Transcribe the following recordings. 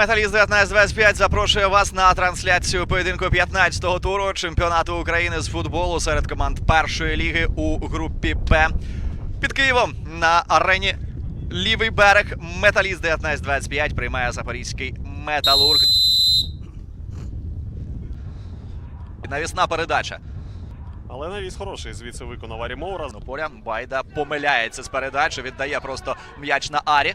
Металіст 1925 запрошує вас на трансляцію поєдинку 15-го туру чемпіонату України з футболу серед команд першої ліги у групі Б. Під Києвом на арені Лівий берег Металіст 1925 приймає запорізький металург. Навісна передача. Але навіс хороший звідси виконав Арі Моура. Поля Байда помиляється з передачі, віддає просто м'яч на Арі.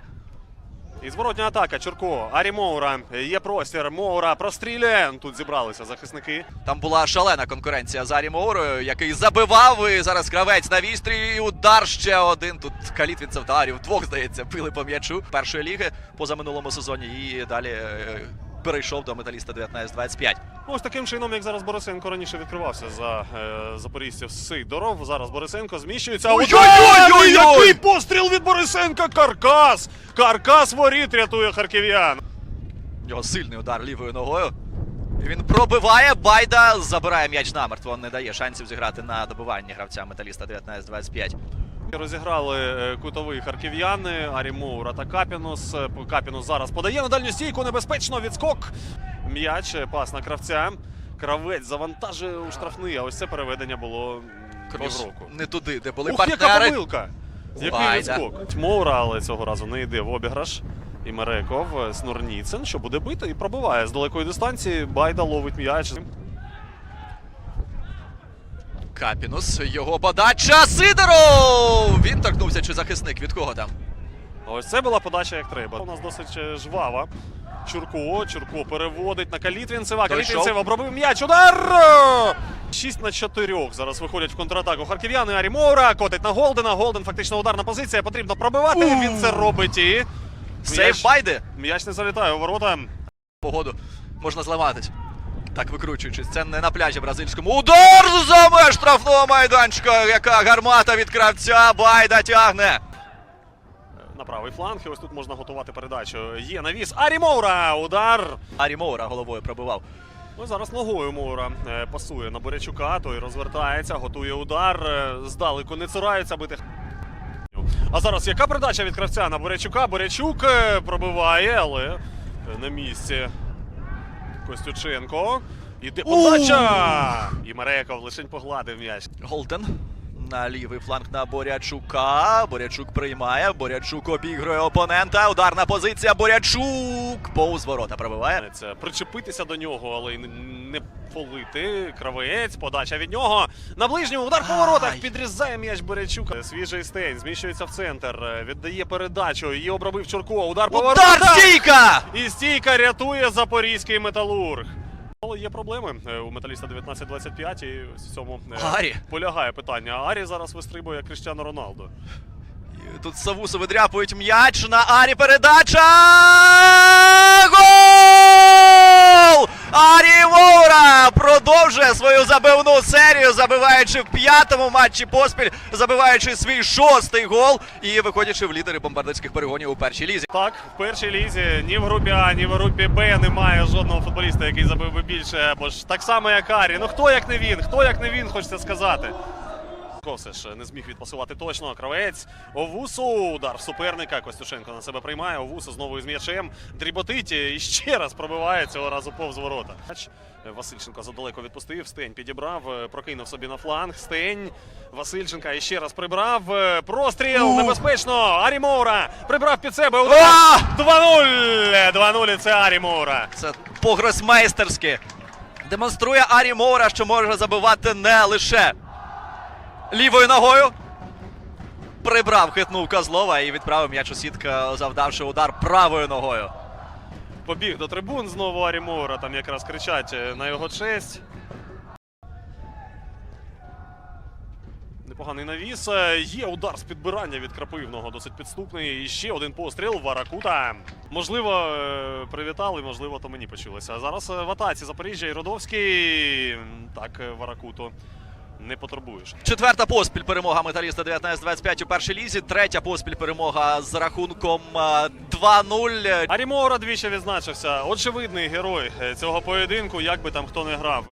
І зворотня атака. Чурко. Арі Моура. Є простір. Моура прострілює. Тут зібралися захисники. Там була шалена конкуренція з Арі Моурою, який забивав. І зараз гравець на вістрі. І удар ще один. Тут Калітвінцев та Арі двох, здається, били по м'ячу першої ліги поза минулому сезоні. І далі е, перейшов до металіста 19-25. Ну, Ось таким чином, як зараз Борисенко раніше відкривався за е, запорізців Сидоров. Зараз Борисенко зміщується. Ой-ой-ой-ой-ой! Який постріл від Борисенка! Каркас! Каркас воріт рятує харків'ян. У нього сильний удар лівою ногою. Він пробиває, Байда забирає м'яч намертво. Не дає шансів зіграти на добиванні гравця металіста 19-25. Розіграли е, кутовий харків'яни, Арі Моура та Капінус. Е, Капінус зараз подає на дальню стійку, небезпечно відскок. М'яч, е, пас на кравця. Кравець завантажує у штрафний, а ось це переведення було півроку. не туди, де були Ух, яка помилка! Який відскок. Моура, але цього разу не йде в обіграш. І Мереков, Снурніцин, що буде бити і пробиває з далекої дистанції. Байда ловить м'яч. Капінус, його подача. Сидоров! Він торкнувся чи захисник. Від кого там? Ось це була подача як треба. У нас досить е, жвава. Чурко, Чурко переводить на Калітвінцева. Калітвінцев обробив м'яч. Удар! 6 на 4 зараз виходять в контратаку. Харків'яни Арі Моура котить на Голдена. Голден фактично ударна позиція. Потрібно пробивати. Він це робить і Сейф Байди. м'яч не залітає у ворота. Погоду можна зламатись. Так викручуючись, це не на пляжі бразильському. Удар за меж штрафного майданчика. Яка гармата від кравця. Байда тягне. На правий фланг. І ось тут можна готувати передачу. Є навіс. Арі Моура. Удар. Арі Моура головою пробивав. Ну, зараз ногою Моура е, пасує на Борячука, той розвертається, готує удар. е, Здалеку не цурається бити. А зараз яка передача від кравця на Борячука? Борячук е, пробиває, але на місці Костюченко. Іде подача! І Мареков лишень погладив м'яч. Голден на лівий фланг на Борячука. Борячук приймає. Борячук обігрує опонента. Ударна позиція. Борячук. Повз ворота пробиває. Це причепитися до нього, але й не- полити. Кравець, подача від нього. На ближньому удар по воротах. Підрізає м'яч Беречука. Свіжий стейн зміщується в центр. е, Віддає передачу. Її обробив Чурко. Удар по Удар стійка! І стійка рятує запорізький металург. Але є проблеми е, у металіста 19-25 і в цьому е, Арі. полягає питання. Арі зараз вистрибує Кріштіану Роналду. І Тут Савусу видряпують м'яч на Арі передача. Гол! Арі Моура продовжує свою забивну серію, забиваючи в п'ятому матчі поспіль, забиваючи свій шостий гол і виходячи в лідери бомбардирських перегонів у першій лізі. Так, в першій лізі ні в групі А, ні в групі Б немає жодного футболіста, який забив би більше, бо ж так само, як Арі. Ну хто як не він? Хто як не він, хочеться сказати. Ковсиш не зміг відпасувати точно. Кравець. Овусу. Удар суперника. Костюшенко на себе приймає. Овусу знову із м'ячем. Дріботить і ще раз пробиває цього разу повз ворота. Васильченко задалеко відпустив. Стень підібрав, е, прокинув собі на фланг. Стень. Васильченка і ще раз прибрав. Е, Простріл. Небезпечно. Арі Моура прибрав під себе. 2-0! 2-0 це Арі Моура. Це погросмейстерськи. Демонструє Арі Моура, що може забивати не лише лівою ногою. Прибрав, хитнув Козлова і відправив м'яч у сітка, завдавши удар правою ногою. Побіг до трибун знову Арі Моура. Там якраз кричать е, на його честь. Непоганий навіс. Е, Є удар з підбирання від крапивного, досить підступний. І ще один постріл. Варакута. Можливо, е, привітали, можливо, то мені почулося. А зараз в атаці Запоріжжя і Родовський. Так, Варакуту не потребуєш. Четверта поспіль перемога металіста 19-25 у першій лізі. Третя поспіль перемога з рахунком е, 2-0. Арімора двічі відзначився. Очевидний герой е, цього поєдинку, як би там хто не грав.